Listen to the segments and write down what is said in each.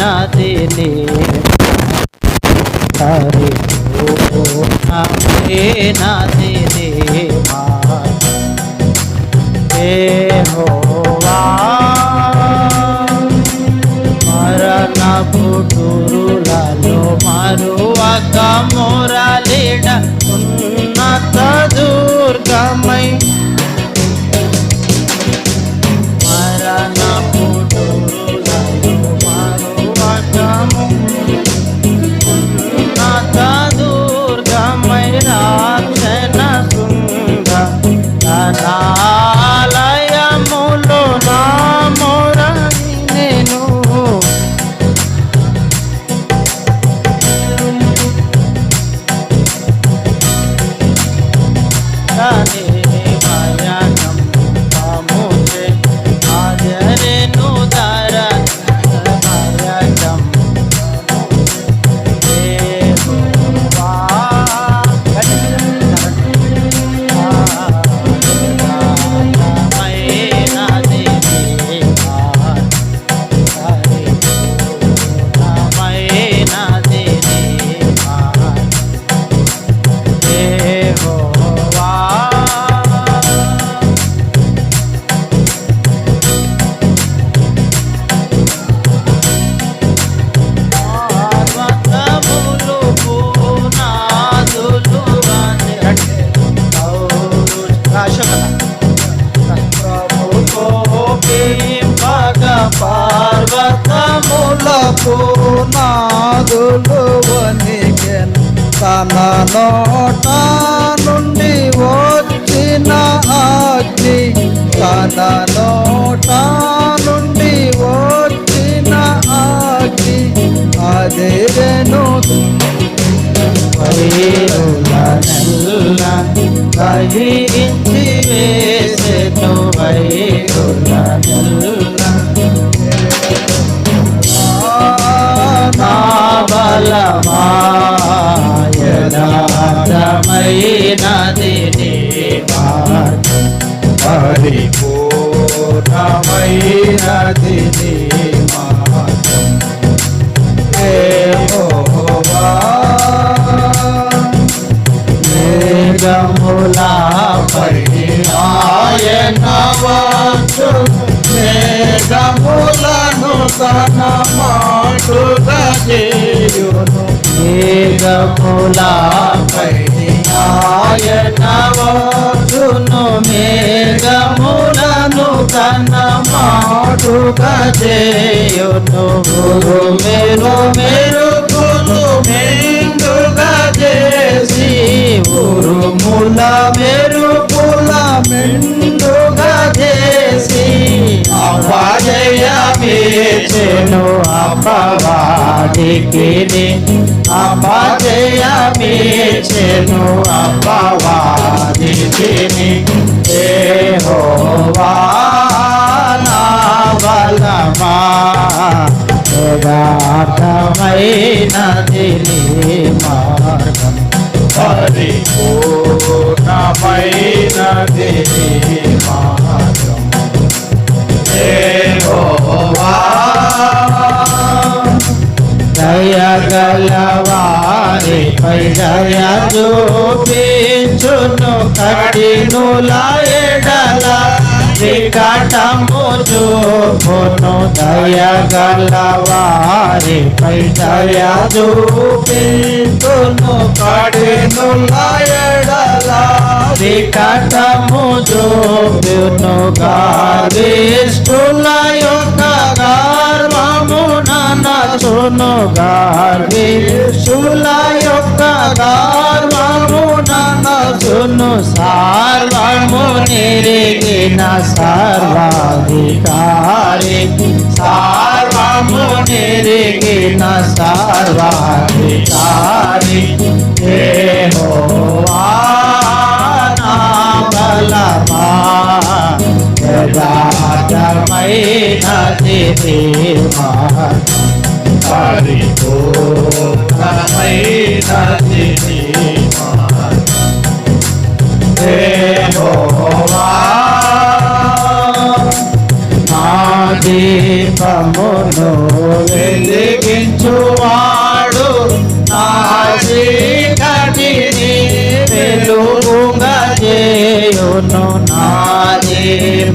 నదిని పరిపూర్ణమే నదిని యెహోవా మరణ నోట నుండి వచ్చిన అగ్ని తన నోట నుండి వచ్చిన అగ్ని అదేను వైరులనెల్ల కహించి పరిపూర్ణమైనది నీ మార్గం యెహోవా మేఘములపై ఆయన వచ్చు మేఘములను తన మాటుగా చేయును మేఘములపై తన మాటుగా చేయును. గురు మేరు మేరు మెరుపులు మెండుగా చేసి మేరు పుల మెండుగా చేసి అపజయమేచెను అపవాదికి అపజయమేచెను అపవాదికి హోవా యథార్థమైనది నీ మార్గం. పరిపూర్ణమైనది నీ మార్గం. దయగలవారి పై దయ చూపించును కఠినుల ఎడల వికటము చూపును దయగలవారిపై దయ చూపించును కఠినుల ఎడల వికటము చూపును గావిష్ఠుల యొక్క గర్వము ననచును గార్విష్ఠుల ననచును సర్వము నిరిగిన సర్వాధికారి సర్వము నిరిగిన సర్వాధికారి యెహోవా నా బలమా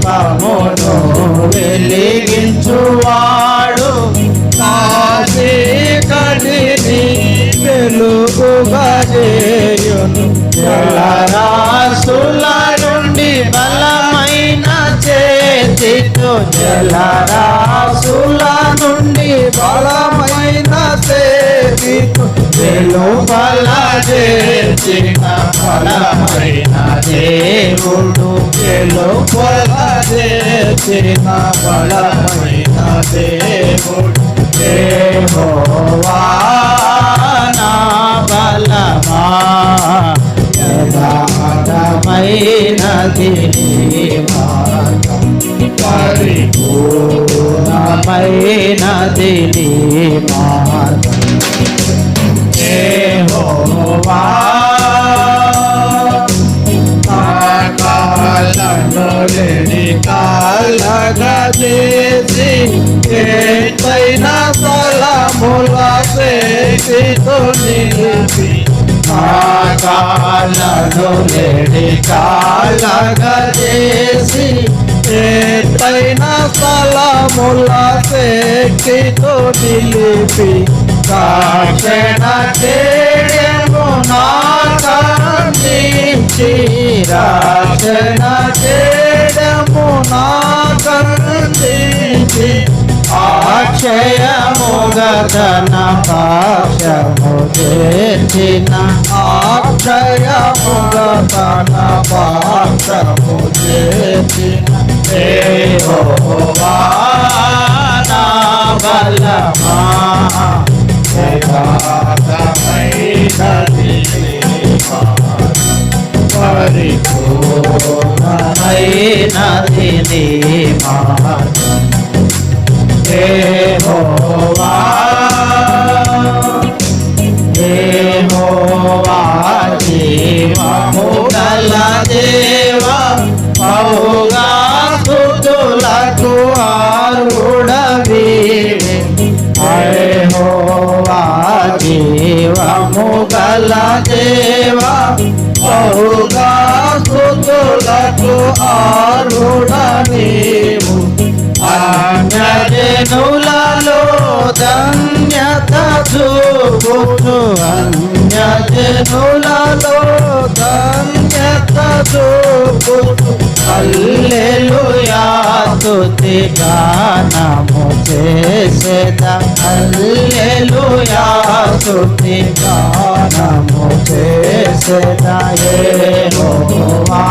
దీపమును వెలిగించువాడు. నా కడిని వెలుగుగా చేయును. జలరాశుల నుండి బలమైన చేతితో జలరాసుల నుండి బలమైన చేతితో వెలుపల చేసిన బలమైన దేవుడు. వెలుపల చేర్చిన బలమైన దేవుడు దేవోవా నా బలమా యథార్థమైనది మార్గం పరిపూర్ణమైనది మార్గం కాళ్ళను లేని కాళ్ళగా చేసి ఎత్తైన స్థలముల నిలిపి కాళ్ళను లేడి కాళ్ళగా చేసి ఎత్తైన స్థలముల నిలిపి కాక్షణ చేయము నా కందించి రాక్షణ చేయము కందించి అక్షయముగతన పాక్షము చేర్చిన అక్షయముగతన పాక్షము చేసిన దేవోవా బలమా? ధన్యత చూపుచు అన్యజనులలో ధన్యత చూపుచు అల్లెలుయా గానము చేసేద అల్లెలుయా గానము చేసేద యెహోవా